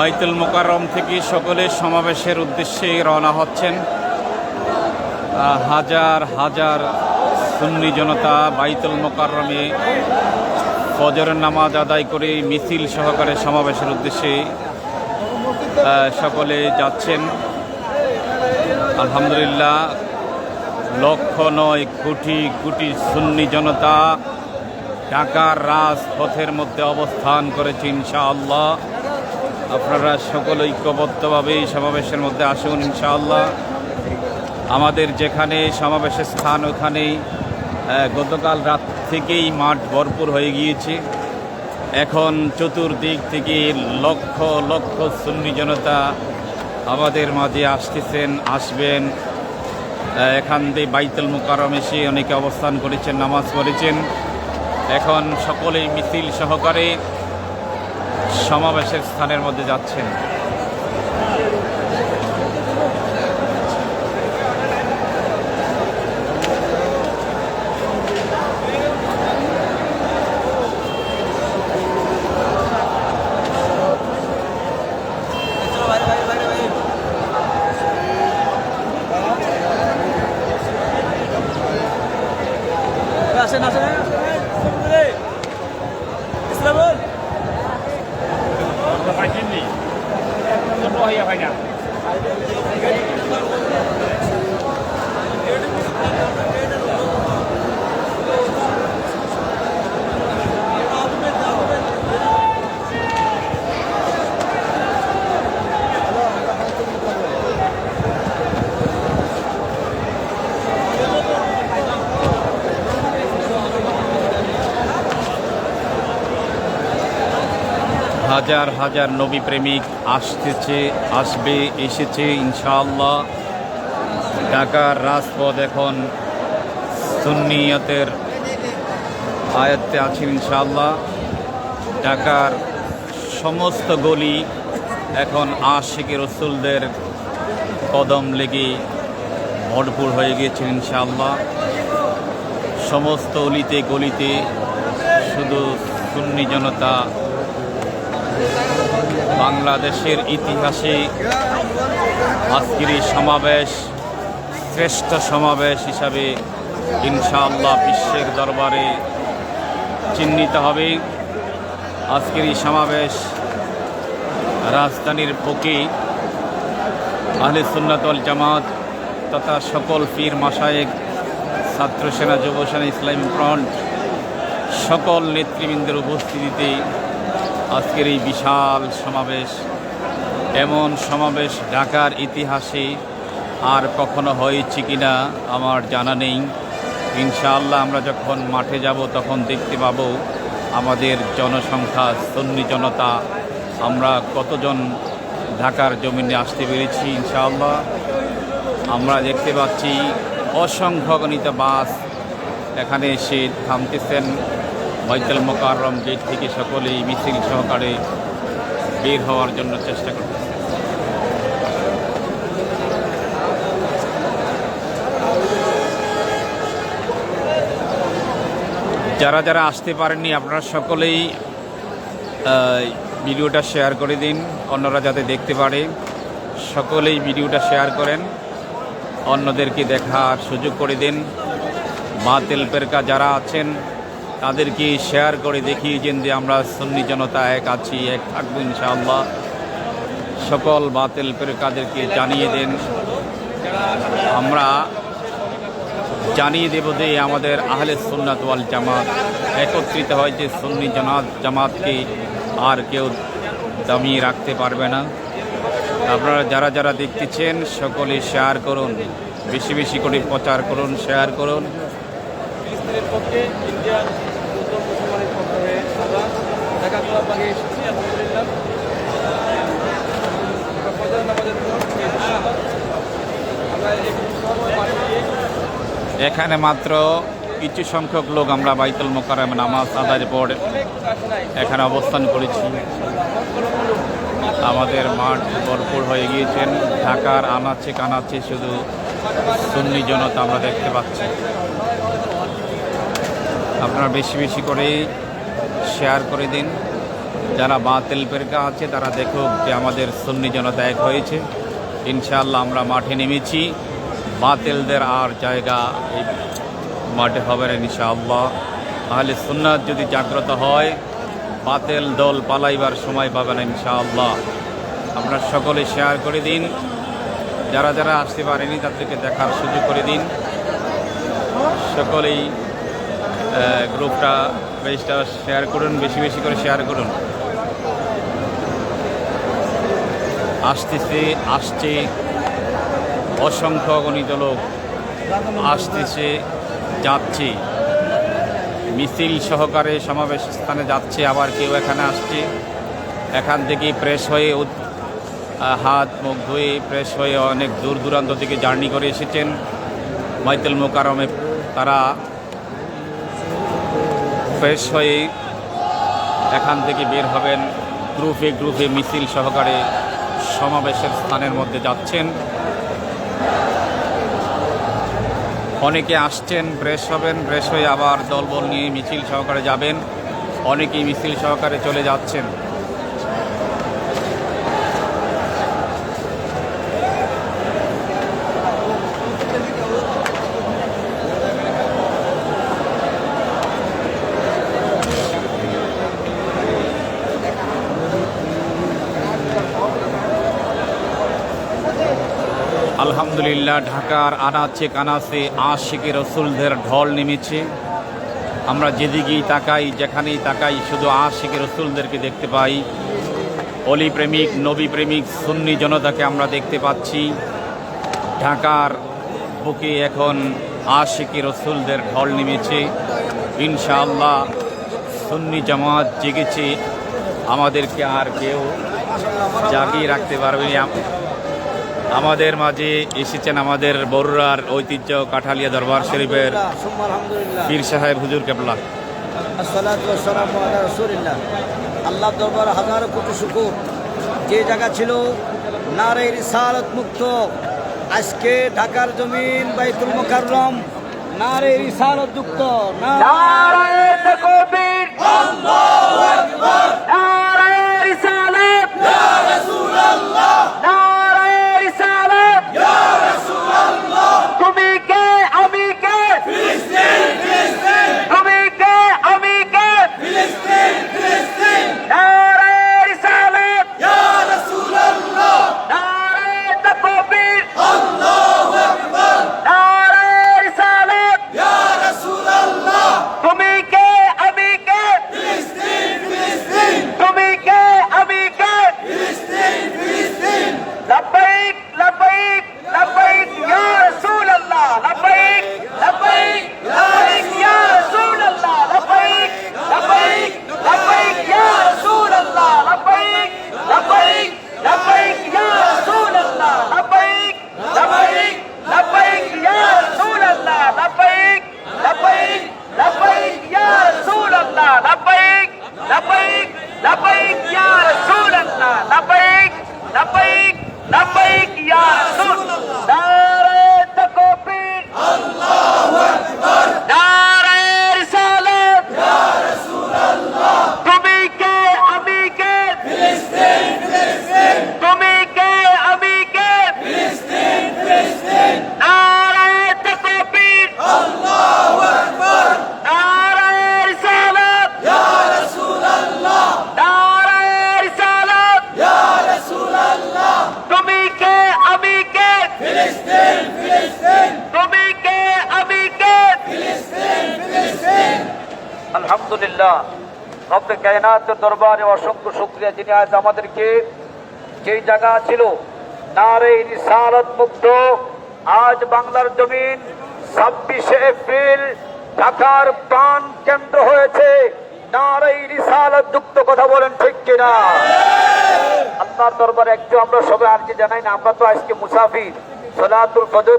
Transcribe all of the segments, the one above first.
বাইতুল মোকাররম থেকে সকলে সমাবেশের উদ্দেশ্যে রওনা হচ্ছেন। হাজার হাজার সুন্নি জনতা বাইতুল মোকাররমে ফজরের নামাজ আদায় করে মিছিল সহকারে সমাবেশের উদ্দেশ্যে সকলে যাচ্ছেন। আলহামদুলিল্লাহ, লক্ষ নয় কোটি কোটি সুন্নি জনতা ঢাকার রাজপথের মধ্যে অবস্থান করেছে ইনশাআল্লাহ। আপনারা সকল ঐক্যবদ্ধভাবে এই সমাবেশের মধ্যে আসুন, ইনশাআল্লাহ। আমাদের যেখানে সমাবেশের স্থান ওখানে গতকাল রাত থেকেই মাঠ ভরপুর হয়ে গিয়েছে। এখন চতুর্দিক থেকে লক্ষ লক্ষ সুন্নি জনতা আমাদের মাঝে আসতেছেন, আসবেন। এখান দিয়ে বাইতুল মুকাররম এসে অনেকে অবস্থান করেছেন, নামাজ পড়েছেন। এখন সকলেই মিছিল সহকারে সমাবেশের স্থানের মধ্যে যাচ্ছেন। আসেন আসেন ইসলামুল। পাইনি হাজার হাজার নবী প্রেমিক আসতেছে, আসবে, এসেছে, ইনশাআল্লাহ। ঢাকার রাজপথ এখন সুন্নিয়তের আয়ত্তে আছে ইনশাআল্লাহ। ঢাকার সমস্ত গলি এখন আশিকে রসুলদের কদম লেগে ভরপুর হয়ে গিয়েছে ইনশাআল্লাহ। সমস্ত অলিতে গলিতে শুধু সুন্নি জনতা বাংলাদেশের ইতিহাসে আজকের সমাবেশ শ্রেষ্ঠ সমাবেশ হিসাবে ইনশাআল্লাহ বিশ্বের দরবারে চিহ্নিত হবে। আজকের এই সমাবেশ রাজধানীর বুকে আহলে সুন্নাতল জামাত তথা সকল পীর মাসায়েক ছাত্র সেনা যুব ইসলামী ফ্রন্ট সকল নেতৃবৃন্দের উপস্থিতিতে আজকের এই বিশাল সমাবেশ, এমন সমাবেশ ঢাকার ইতিহাসে আর কখনো হয়েছে কিনা আমার জানা নেই। ইনশাআল্লাহ আমরা যখন মাঠে যাব তখন দেখতে পাবো আমাদের জনসংখ্যা, সন্নি জনতা, আমরা কতজন ঢাকার জমিনে আসতে পেরেছি ইনশাআল্লাহ। আমরা দেখতে পাচ্ছি অসংখ্য গণিত বাস এখানে এসে থামতেছেন। বাইতুল মোকাররম গেট থেকে সকলেই মিছিল সহকারে বের হওয়ার জন্য চেষ্টা করছে যারা যারা আসতে পারেননি, আপনারা সকলেই ভিডিওটা শেয়ার করে দিন। অন্যরা যাতে দেখতে পারে, সকলেই ভিডিওটা শেয়ার করেন। অন্যদেরকে দেখার সুযোগ করে দিন। মা তেলপেরকা যারা আছেন তাদেরকে শেয়ার করে দেখিয়েছেন যে আমরা সুন্নি জনতা এক আছি, এক থাকব ইনশাআল্লাহ। সকল বাতিল পেরকাদেরকে জানিয়ে দেন। আমরা জানিয়ে দেব যে আমাদের আহলে সুন্নাত ওয়াল জামাত একত্রিত হয় যে সুন্নি জনাত, জামাতকে আর কেউ দামিয়ে রাখতে পারবে না। আপনারা যারা যারা দেখতেছেন, সকলে শেয়ার করুন। বেশি বেশি করে প্রচার করুন শেয়ার করুন। পক্ষে ইন্ডিয়ান যুদ্ধ মুসলমানের পক্ষ হয়ে আমরা এখানে মাত্র কিছু সংখ্যক লোক আমরা বাইতুল মোকারম নামাজ আদায় পড়ে এখানে অবস্থান করেছি। আমাদের মাঠ ভরপুর হয়ে গিয়েছেন। ঢাকার আনাচে কানাচে শুধু সুন্নি জনতা আমরা দেখতে পাচ্ছি। আপনারা বেশি বেশি করে শেয়ার করে দিন। যারা বাতিল পেরকা আছে, তারা দেখুক যে আমাদের সুন্নি জনতা এক হয়েছে। ইনশাআল্লাহ আমরা মাঠে নেমেছি। বাতিলদের আর জায়গা এই মাঠে হবে না ইনশাআল্লাহ। তাহলে সুন্নাত যদি জাগ্রত হয়, বাতিল দল পালাইবার সময় পাবে না ইনশাআল্লাহ। আপনারা সকলে শেয়ার করে দিন। যারা যারা আসতে পারেনি, তাদেরকে দেখার সুযোগ করে দিন। সকলেই গ্রুপটা পেজটা শেয়ার করুন, বেশি বেশি করে শেয়ার করুন। আসতেছে, আসছে, অসংখ্য গণিত লোক আসতেছে, যাচ্ছে। মিছিল সহকারে সমাবেশ স্থানে যাচ্ছে, আবার কেউ এখানে আসছে। এখান থেকে প্রেস হয়ে হাত, মুখ ধুয়ে প্রেস হয়ে অনেক দূর দূরান্ত থেকে জার্নি করে এসেছেন। মাইতুল মোকারমে তারা ফ্রেশ হয়ে এখান থেকে বের হবেন। গ্রুপে গ্রুপে মিছিল সহকারে সমাবেশের স্থানের মধ্যে যাচ্ছেন। অনেকে আসছেন ফ্রেশ হবেন ফ্রেশ হয়ে আবার দলবল নিয়ে মিছিল সহকারে যাবেন। অনেকেই মিছিল সহকারে চলে যাচ্ছেন। আলহামদুলিল্লাহ, ঢাকার আনাচে কানাচে আশিকে রসুলদের ঢল নেমেছে। আমরা যেদিকেই তাকাই, যেখানেই তাকাই, শুধু আশিকে রসুলদেরকে দেখতে পাই। অলি প্রেমিক, নবী প্রেমিক, সুন্নি জনতাকে আমরা দেখতে পাচ্ছি। ঢাকার বুকে এখন আশিকে রসুলদের ঢল নেমেছে। ইনশাআল্লাহ, সুন্নি জামাত জেগেছে। আমাদেরকে আর কেউ জাগিয়ে রাখতে পারবে। আমাদের মাঝে এসেছেন আমাদের বরুড়ার ঐতিহ্য কাঠালিয়া দরবার শরীফের পীর সাহেব হুজুর কেবলা। আল্লাহ দরবার হাজার কোটি শুকর। যে জায়গা ছিল নারে রিসালত মুক্ত। আজকে ঢাকার জমিন বাইতুল মুকাররম নারে রিসালত যুক্ত। নারে তাকবীর আল্লাহু আকবার নারে রিসালত ইয়া রাসূলুল্লাহ নারে রিসালত ইয়া রাসূলুল্লাহ তুমি কে আমি কে তুমি কে আমি কে ফিলিস্তিন ফিলিস্তিন নারে রিসালাত ইয়া রাসূলুল্লাহ নারে তাকবীর আল্লাহু আকবার নারে রিসালাত ইয়া রাসূলুল্লাহ তুমি কে আমি কে ফিলিস্তিন ফিলিস্তিন তুমি কে আমি কে ফিলিস্তিন ফিলিস্তিন লব্বাইক লব্বাইক লব্বাইক ইয়া রাসূলুল্লাহ লব্বাইক লব্বাইক লব্বাইক ইয়া রাসূলুল্লাহ লব্বাইক লব্বাইক লব্বাইক ইয়া রাসূলুল্লাহ লব্বাইক লব্বাইক লব্বাইক ইয়া রাসূলুল্লাহ লব্বাইক লব্বাইক লব্বাইক ইয়া রাসূলুল্লাহ লব্বাইক লব্বাইক লব্বাইক ইয়া রাসূলুল্লাহ লব্বাইক লব্বাইক লব্বাইক ইয়া রাসূলুল্লাহ লব্বাইক লব্বাইক লব্বাইক ইয়া রাসূলুল্লাহ নারে তাকবীর আল্লাহু আকবার নারে রিসালাত ইয়া রাসূলুল্লাহ তুমি কে আমি কে ফিলিস্তিন ফিলিস্তিন তুমি কে আমি কে ফিলিস্তিন ফিলিস্তিন নারে তাকবীর আল্লাহু আকবার নারে রিসালাত ইয়া রাসূলুল্লাহ নারে রিসালাত ইয়া রাসূলুল্লাহ তুমি কে আমি কে ফিলিস্তিন ফিলিস্তিন তুমি কে আমি কে ফিলিস্তিন ফিলিস্তিন আলহামদুলিল্লাহ। দরবারে অসংখ্য শুক্রিয়া। যিনি আজ আমাদেরকে যেই জায়গা ছিল আজ বাংলার জমিন ছাব্বিশে এপ্রিল ঢাকার প্রাণ কেন্দ্র হয়েছে। যুক্ত কথা বলেন ঠিক দরবারে আমরা সবাই জানাই না, আমরা তো আজকে মুসাফির।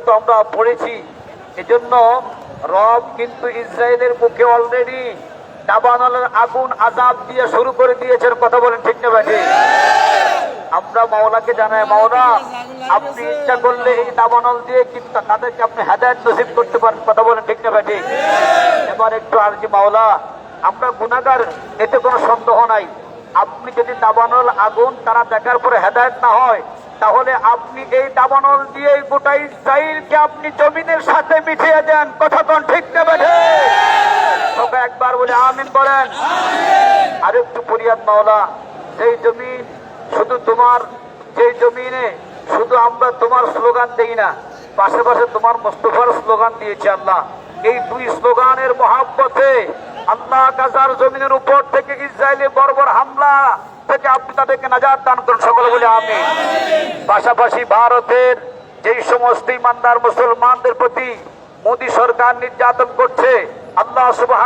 তো আমরা পড়েছি। এজন্য রব কিন্তু ইসরায়েলের মুখে অলরেডি দাবানলের আগুন আজাব দিয়ে শুরু করে দিয়েছেন কথা বলেন ঠিক না ভাই? আমরা মাওলাকে জানাই, মাওলা, আপনি ইচ্ছা করলে এই দাবানল দিয়ে কিন্তু তাদেরকে আপনি হেদায়ত নসিব করতে পারেন, কথা বলেন ঠিক না ভাই এবার একটু আরজি মাওলা, আমরা গুণাগার এতে কোনো সন্দেহ নাই। আপনি যদি দাবানল আগুন তারা দেখার পরে হেদায়ত না হয়, তাহলে আপনি এই দাবানল দিয়ে গোটা ইসরায়েলকে আপনি জমিনের সাথে মিশিয়ে দেন। কথা কোন ঠিক নেবে সবাই একবার বলে আমিন বলেন। আরেকটু ফরিয়াদ মাওলা সেই জমিন শুধু তোমার সেই জমিনে শুধু আমরা তোমার স্লোগান দেই না পাশে পাশে তোমার মোস্তফার স্লোগান দিয়েছি আল্লাহ। এই দুই স্লোগানের মহাব্বতে আল্লাহ গাজার জমিনের উপর থেকে ইসরায়েলি বর্বর হামলা থেকে আপনি তাদেরকে নাজার দান করুন সকলে বলে আমি পাশাপাশি ভারতের যেই সমস্ত ইমানদার মুসলমানদের প্রতি মোদী সরকার নির্যাতন করছে আল্লাহ সুবাহ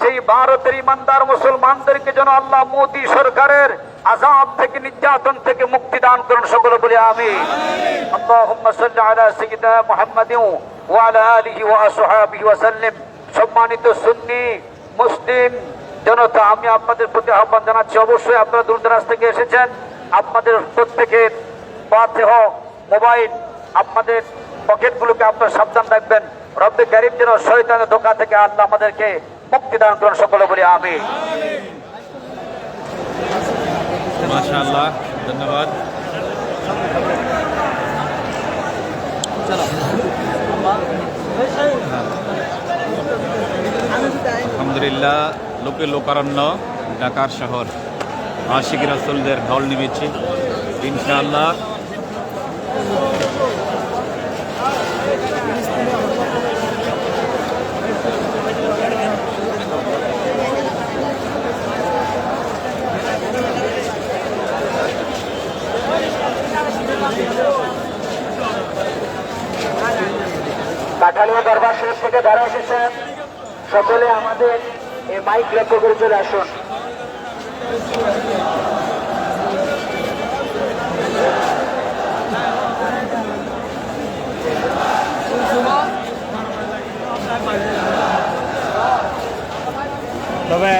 সেই ভারতের ইমানদার মুসলমানদেরকে যেন আল্লাহ মোদী সরকারের আজাব থেকে, নির্যাতন থেকে মুক্তি দান করুন সকলে বলে আমি সম্মানিত সুন্নি, মুসলিম জনতা, আমি আপনাদের প্রতি আহ্বান জানাচ্ছি, অবশ্যই আপনারা দূর দূরাজ থেকে এসেছেন। আপনাদের প্রত্যেকের বাধ্য মোবাইল, আপনাদের পকেটগুলোকে আপনার সাবধান রাখবেন। রব্বে গরিব যেন শয়তানের ধোকা থেকে আল্লাহ আমাদেরকে মুক্তি দান করুন, সকলে বলি আমি ধন্যবাদ। আলহামদুলিল্লাহ, লোকে লোকারণ্য, ঢাকার শহর। আশিক রাসুলদের ঢল নেমেছে ইনশাআল্লাহ কাঠালিয়া দরবার শরীফ থেকে যারা এসেছেন সকলে আমাদের এই মাইক লক্ষ্য করে চলে আসুন। তবে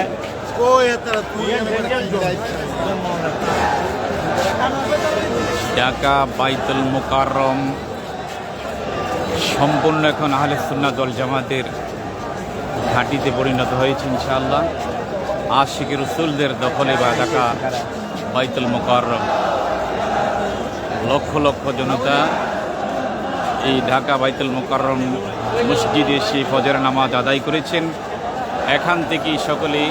ঢাকা বাইতুল মোকাররম সম্পূর্ণ এখন আহলে সুন্নাত দল জামাতের ঘাঁটিতে পরিণত হয়েছে ইনশাআল্লাহ। আশিক রসুলদের দখলে বা ঢাকা বাইতুল মোকাররম। লক্ষ লক্ষ জনতা এই ঢাকা বাইতুল মোকাররম মসজিদে এসে ফজর নামাজ আদায় করেছেন। এখান থেকেই সকলে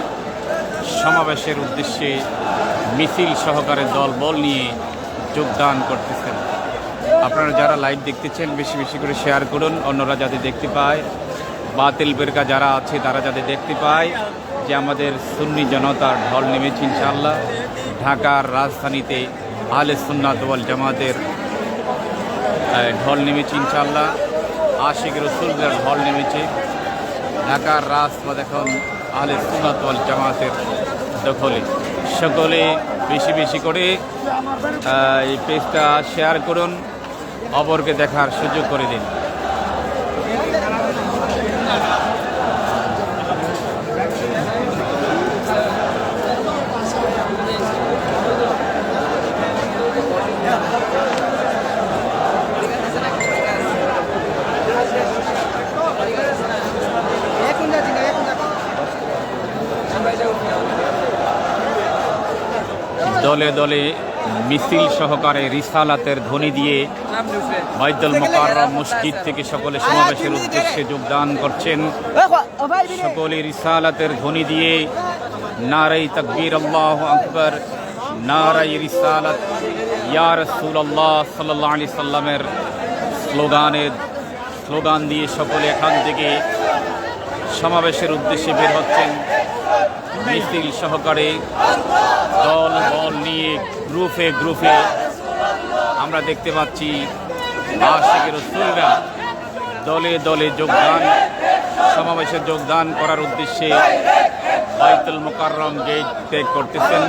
সমাবেশের উদ্দেশ্যে মিছিল সহকারে দল বল নিয়ে যোগদান করতেছেন। আপনারা যারা লাইভ দেখতেছেন বেশি বেশি করে শেয়ার করুন। অন্যরা যাতে দেখতে পায়। বাতিল বেরকা যারা আছে, তারা যাতে দেখতে পায় যে আমাদের সুন্নি জনতার ঢল নেমেছে ইনশাআল্লাহ। ঢাকার রাজধানীতে আলে সুন্নাত ওয়াল জামাতের ঢল নেমেছে ইনশাআল্লাহ। আশিক রসুলদের ঢল নেমেছে। ঢাকার রাজপথ এখন আহলে সুন্নাত ওয়াল জামাতের দখলে। সকলে বেশি বেশি করে এই পেজটা শেয়ার করুন। অপরকে দেখার সুযোগ করে দিন। দলে দলে মিছিল সহকারে রিসালাতের ধ্বনি দিয়ে বাইদুল মোকাররম মসজিদ থেকে সকলে সমাবেশের উদ্দেশ্যে যোগদান করছেন। সকলে রিসালাতের ধ্বনি দিয়ে নারাই তকবীর, আল্লাহ আকবর, নারাই রিসালাত। ইয়া রাসূলুল্লাহ সাল্লাল্লাহু আলাইহি সাল্লামের স্লোগানের স্লোগান দিয়ে সকলে এখান থেকে সমাবেশের উদ্দেশ্যে বের হচ্ছেন। মিছিল সহকারে দল বল নিয়ে গ্রুপে গ্রুপে আমরা দেখতে পাচ্ছি রসুলরা দলে দলে যোগদান, সমাবেশে যোগদান করার উদ্দেশ্যে বাইতুল মোকাররম গেট ত্যাগ করতেছেন।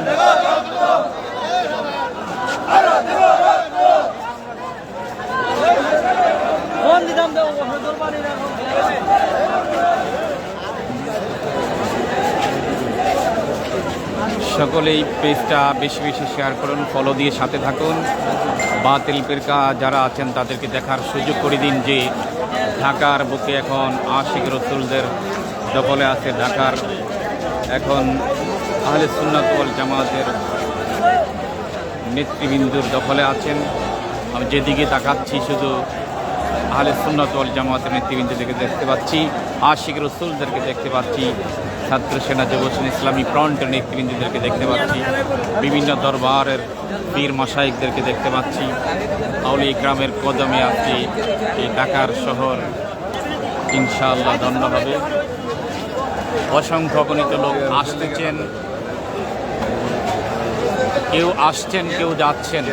সকলেই পেজটা বেশি বেশি শেয়ার করুন ফলো দিয়ে সাথে থাকুন। বাতিল পিরকা যারা আছেন তাদেরকে দেখার সুযোগ করে দিন যে ঢাকার বুকে এখন আশিক রসুলদের দখলে আছে ঢাকার এখন আহলে সুন্নাত ওয়াল জামাতের নেতৃবৃন্দুর দখলে আছেন। আমি যেদিকে তাকাচ্ছি শুধু আহলে সুন্নাত ওয়াল জামাতের নেতৃবৃন্দদেরকে দেখতে পাচ্ছি, আশিক রসুলদেরকে দেখতে পাচ্ছি, ছাত্র সেনা যুবসেনা ইসলামী ফ্রন্টের নেতৃবৃন্দদেরকে দেখতে পাচ্ছি, বিভিন্ন দরবারের পীর মাসাইকদেরকে দেখতে পাচ্ছি আউলি গ্রামের কদমে আজকে এই ঢাকার শহর ইনশাআল্লাহ দণ্ড হবে। অসংখ্য গণিত লোক আসতেছেন, কেউ আসছেন, কেউ যাচ্ছেন।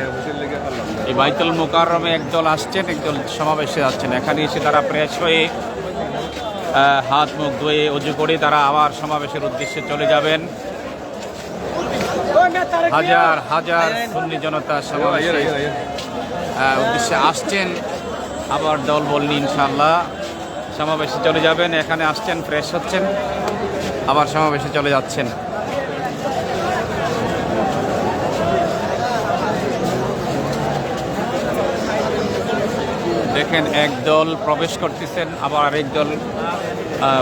এই বাইতুল মোকাররমে একদল আসছেন, একদল সমাবেশে যাচ্ছেন। এখানে এসে তারা ফ্রেশ হয়ে হাত মুখ ধুয়ে অজু করে তারা আবার সমাবেশের উদ্দেশ্যে চলে যাবেন। হাজার হাজার সুন্নি জনতা সমাবেশের উদ্দেশ্যে আসছেন। আবার দল বলনি ইনশাল্লাহ সমাবেশে চলে যাবেন, এখানে আসছেন, ফ্রেশ হচ্ছেন, আবার সমাবেশে চলে যাচ্ছেন। দেখেন, এক দল প্রবেশ করতেছেন, আবার আরেক দল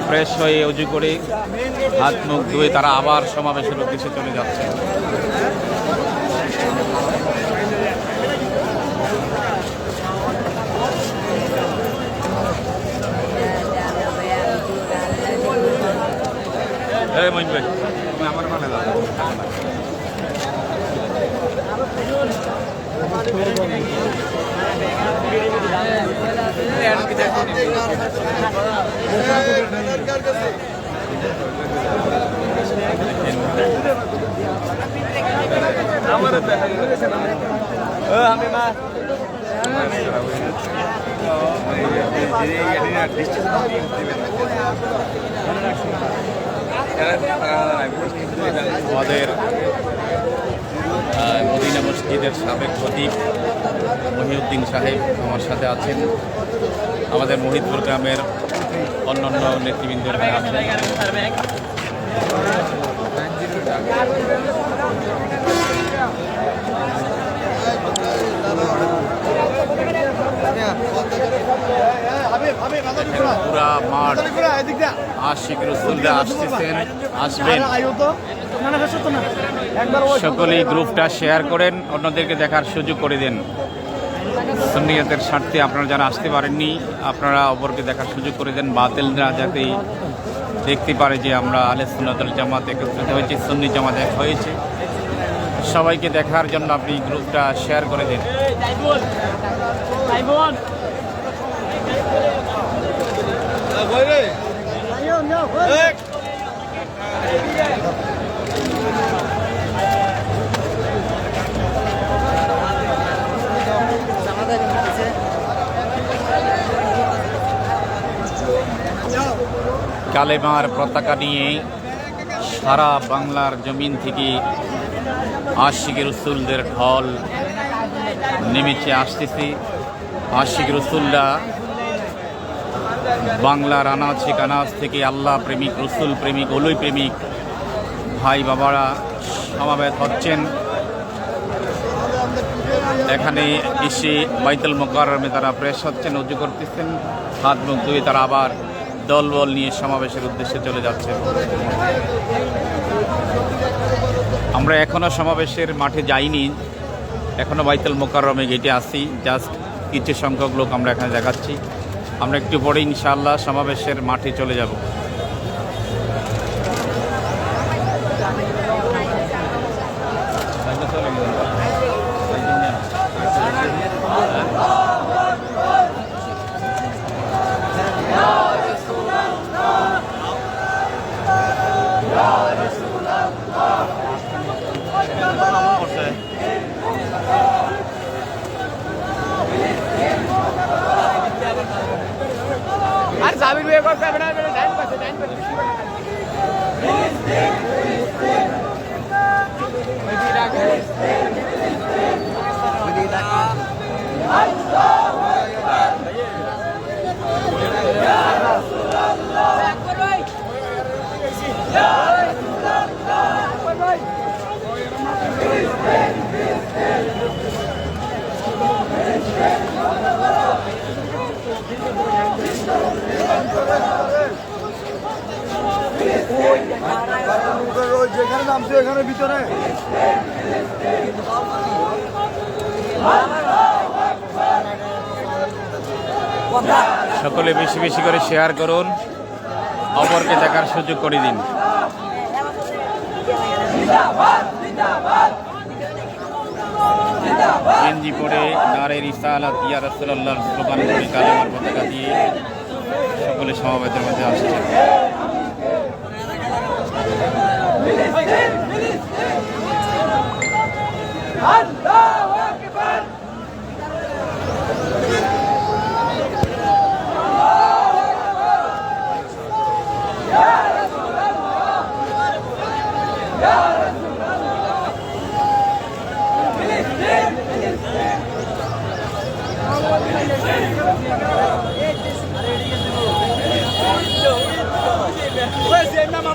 ফ্রেশ হয়ে উজু করে হাত মুখ ধুয়ে তারা আবার সমাবেশের উদ্দেশ্যে চলে যাচ্ছে এই মইন ভাই তুমি আমার মানে দাও আমি মা আমাদের আহ, মদিনা মসজিদের সাবেক খতিব মহিউদ্দিন সাহেব আমার সাথে আছেন। আমাদের মহিদপুর গ্রামের অন্যান্য নেতৃবৃন্দ এখানে পুরা মাঠ আশিক রসুলরা আসতেছেন আসবেন। সকলেই গ্রুপটা শেয়ার করেন অন্যদেরকে দেখার সুযোগ করে দেন। সুন্নিয়তের স্বার্থে আপনারা যারা আসতে পারেননি আপনারা অপরকে দেখার সুযোগ করে দেন। বাতিলরা যাতে দেখতে পারে যে আমরা আলে সুন্নাতুল জামাত একত্রিত হয়েছি সুন্নি জামাত এক হয়েছে। সবাইকে দেখার জন্য আপনি গ্রুপটা শেয়ার করে দিন। কালেমার পতাকা নিয়ে সারা বাংলার জমিন থেকে আশিক রসুলদের ঢল নেমেছে আসতেছে। আশিক রসুলরা বাংলার আনাচে কানাচ থেকে আল্লাহ প্রেমিক, রসুল প্রেমিক অলই প্রেমিক ভাই বাবারা সমাবেত হচ্ছেন। এখানে এসে বাইতুল মোকারমে তারা প্রেস হচ্ছেন, উজু করতেছেন, হাত মুখ ধুয়ে তারা আবার দলবল নিয়ে সমাবেশের উদ্দেশ্যে চলে যাচ্ছেন। আমরা এখনও সমাবেশের মাঠে যাইনি এখনও বাইতুল মোকাররমে গেটে আসি জাস্ট কিছু সংখ্যক লোক আমরা এখানে দেখাচ্ছি। আমরা একটু পরে ইনশাআল্লাহ সমাবেশের মাঠে চলে যাব। জাবির ভাই একবার পাবে না ডাইন পাশে ডাইন পাশে Yeah. যেখানে নামছে এখানে ভিতরে সকলে বেশি বেশি করে শেয়ার করুন। অপরকে দেখার সুযোগ করে দিন। গেঞ্জি পরে নারের ইসা আলাত ইয়া রসুল্লাহর স্লোগান করে কালেমার পতাকা দিয়ে সকলে সমাবেশের মধ্যে আসছে।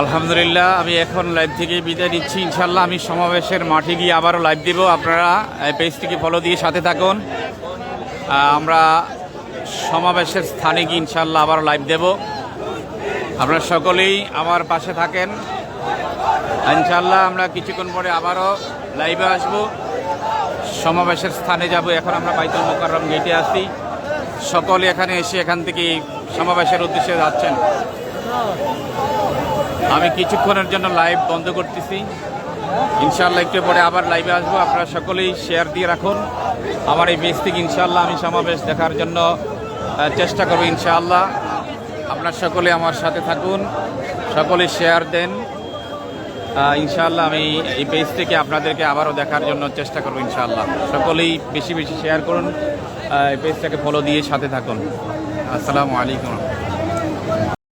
আলহামদুলিল্লাহ, আমি এখন লাইভ থেকে বিদায় নিচ্ছি। ইনশাল্লাহ আমি সমাবেশের মাঠে গিয়ে আবারও লাইভ দিব। আপনারা পেজটিকে ফলো দিয়ে সাথে থাকুন। আমরা সমাবেশের স্থানে গিয়ে ইনশাল্লাহ আবারও লাইভ দেব। আপনারা সকলেই আমার পাশে থাকেন। ইনশাল্লাহ আমরা কিছুক্ষণ পরে আবারও লাইভে আসব। সমাবেশের স্থানে যাব। এখন আমরা বাইতুল মোকাররম গেটে আসি সকলে এখানে এসে এখান থেকে সমাবেশের উদ্দেশ্যে যাচ্ছেন। আমি কিছুক্ষণের জন্য লাইভ বন্ধ করতেছি। ইনশাল্লাহ একটু পরে আবার লাইভে আসব। আপনারা সকলেই শেয়ার দিয়ে রাখুন। আমার এই বেশ থেকে ইনশাল্লাহ আমি সমাবেশ দেখার জন্য চেষ্টা করব ইনশাআল্লাহ। আপনার সকলে আমার সাথে থাকুন, সকলে শেয়ার দেন। ইনশাআল্লাহ আমি এই পেজ থেকে আপনাদেরকে আবারও দেখার জন্য চেষ্টা করব ইনশাআল্লাহ। সকলেই বেশি বেশি শেয়ার করুন। এই পেজটাকে ফলো দিয়ে সাথে থাকুন। আসসালামু আলাইকুম।